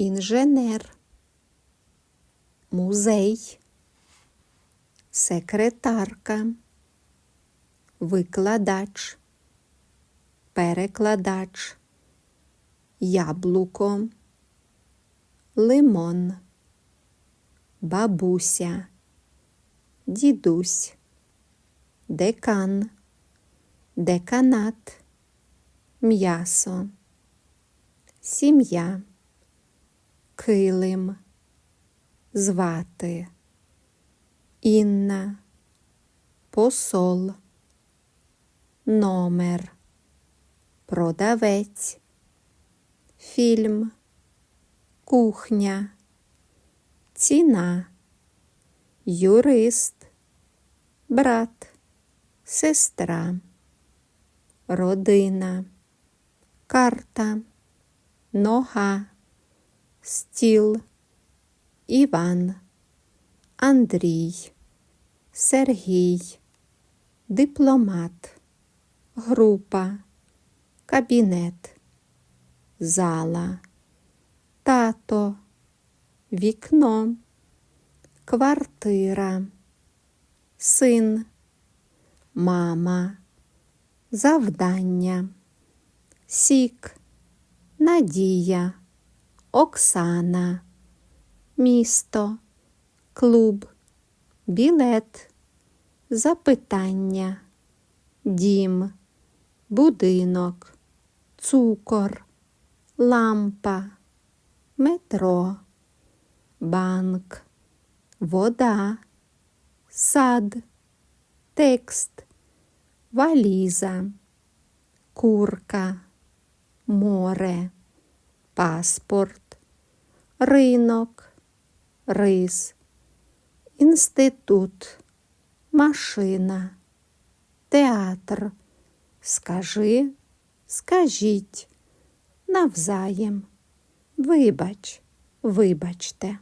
інженер, музей, секретарка, викладач, перекладач, яблуко, лимон, бабуся, дідусь, декан, деканат, м'ясо, сім'я, килим, звати, Інна, посол, номер, продавець, фільм, кухня, ціна, юрист, брат, сестра, родина, карта, нога, стіл, Іван, Андрій, Сергій, дипломат, група, кабінет, зала, тато, вікно, квартира, син, мама, завдання, сік, надія, Оксана, місто, клуб, білет, запитання, дім, будинок, цукор, лампа, метро, банк, вода, сад, текст, валіза, курка, море, паспорт, ринок, рис, інститут, машина, театр. Скажи, скажіть, навзаєм. Вибач, вибачте.